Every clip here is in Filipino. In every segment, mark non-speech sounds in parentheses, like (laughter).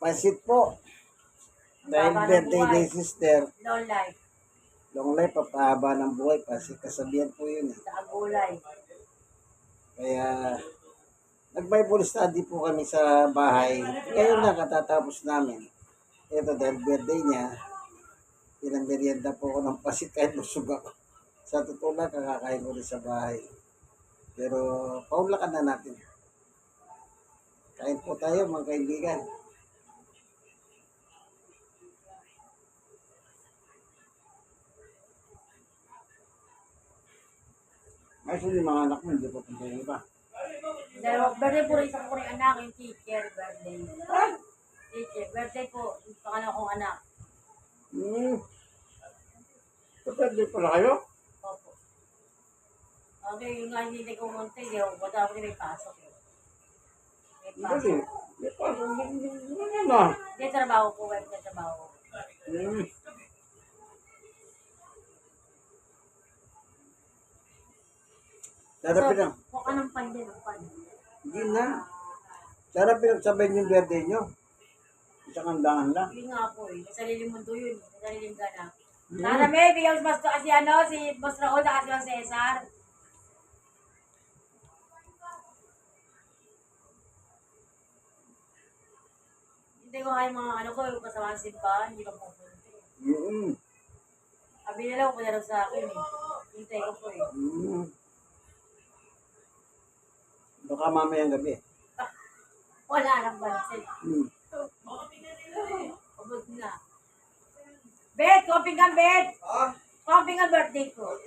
Pansit po. Dahil birthday ni sister, Long life. long life, papahaba ng buhay. Pansit kasabihan po yun. Eh. Sa gulay. Kaya, nag-Bible study po kami sa bahay. Ngayon na katatapos namin. Ito dahil birthday niya, pinamerienda po ako ng pasit kahit busog ako. Sa totoo lang, kakakain ko rin sa bahay. Pero, paulakan na natin. Kain po tayo mga kaibigan. Ay, yung mga anak mo, hindi pa punta yung iba. Dalawa, birthday po rin isang ko rin anak, yung teacher, birthday. Teacher, birthday po, yung pangalawa kong anak. Hmm. Kapag pala kayo? Opo. Okay, yung nga hindi ko munti, ako, wala ako may pasok. eh. Pasok. Ano na? Hindi, trabaho ko, web na trabaho. Hmm. Sarap So, pinag... Huwag ka ng pan din, pan. Hindi na. Sarap pinagsabayin yung birthday nyo. Isang kandangan lang. Yun nga po eh, sa sariling mundo yun, sa sariling ganap. Hmm. Sana may bigyan mas kasi ano, si Boss Raul, saka si Mang Cesar. Hindi ko kaya mga ano ko, yung kasama sa simbahan, hindi ko pupunta. eh. Hmm. Sabi nila, na raw sa akin eh. Hintay ko po eh. Hmm. Baka mamayang gabi. (laughs) Wala nang bansin. Hmm. Ubod na. Bet, koping ka, Bet! Koping ka birthday ko.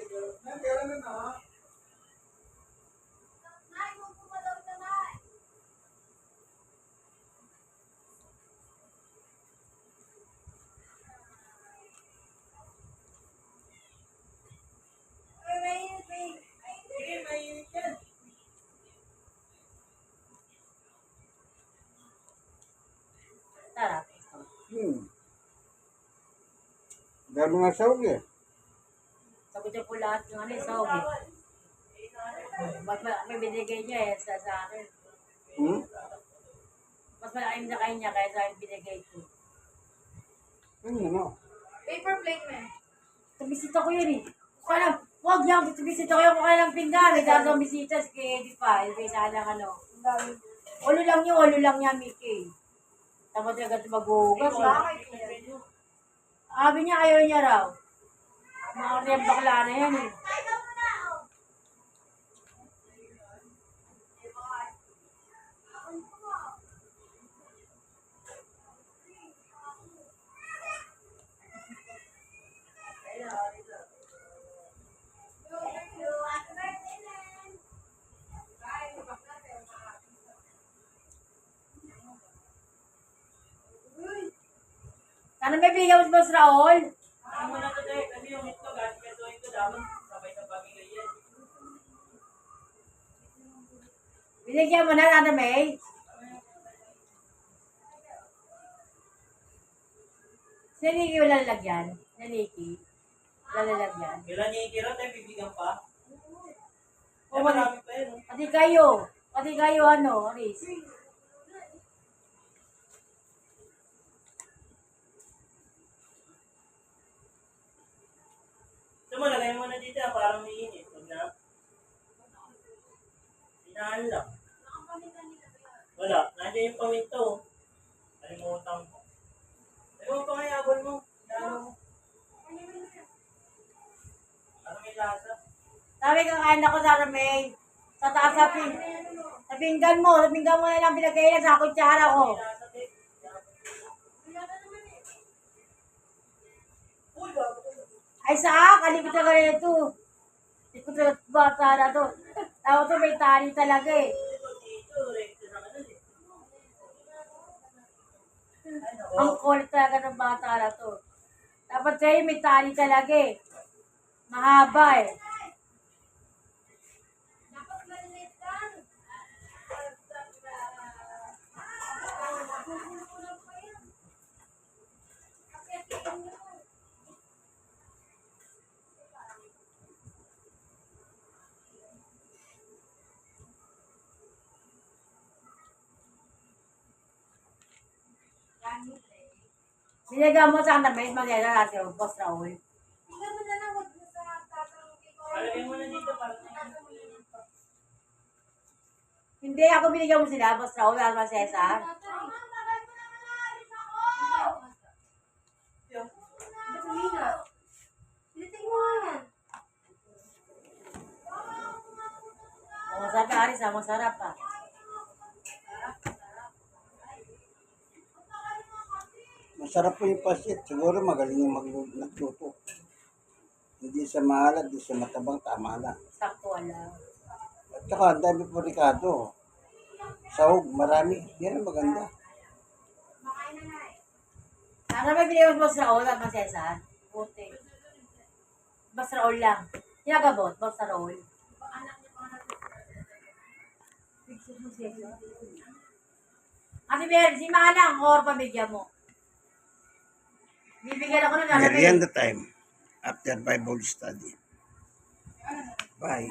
Tara. Hmm. Dami nga sahog eh. Sagot niya po lahat ng ano, eh, sahog eh. Mas malaki may binigay niya eh, sa, sa akin. Hmm? Mas malaki yung nakain niya kaya sa akin binigay ko. Ano ano? Paper plate eh. Tumisita ko yun eh. Kung alam, huwag lang, tumisita ko yung kung alam pinggan. May dadaw bisita si Kuya Eddie pa. Yung kaya lang ano. Ulo lang yun, ulo lang niya, Mickey. Tapos agad maghugas. Bakit? Sabi niya, ayaw niya raw. Mga bakla na yan eh. Sana may bigyan mo si Boss Raul. Ano na to tayo? Kasi yung itlog, at pesoin ko dapat sabay sa pamilya yan. Binigyan mo na, Nana May. Si Nikki wala lalagyan. Si Nikki. Wala lalagyan. Kailan niya ikira tayo, bibigyan pa? Oo, marami pa oh. Pati kayo. Pati kayo ano, Riz. Ito mo, ah, parang may init. Huwag na. Inahan lang. Wala. Nandiyan yung paminto. Kalimutan ko. Ewan pa kaya abon mo. Ano mo? Parang may lasa. Sabi kakain ako sa May. Sa taas sa ping. Sa pinggan mo. Sa pinggan mo na lang pinagay na sa kutsara ko. May lasa, Ay sa kalikot na ganito ito. Likot na bata na to. Tapos to may tali talaga eh. Ang kulit talaga ng bata na to. Dapat sa'yo may tali talaga eh. Mahaba eh. Binigyan mo sa akin na may mangyayari natin, Boss Raul. Tingnan mo na lang, huwag mo sa tatanong kay ko. Palagay mo na dito para Hindi, ako binigyan mo sila, Boss Raul, Alma Cesar. Mama, bakit mo naman naalis ako? Ba't umingat? Pilitin mo nga yan. O, masarap ka, Aris, ha? Masarap, ha? Masarap po yung pasit. Siguro magaling yung maglu- nagluto. Hindi sa maalat, hindi sa matabang, tama na. Sakto, lang. At saka, ang dami po Ricardo. Sahog, marami. Yan ang maganda. Ano may binigyan mo, Boss Raul, Alma Cesar? Puti. Boss Raul lang. Kinagabot, Boss Raul. Ate Mary, si Manang, or pamigyan mo. Bibigyan ako ng alam Merienda time after Bible study. Bye.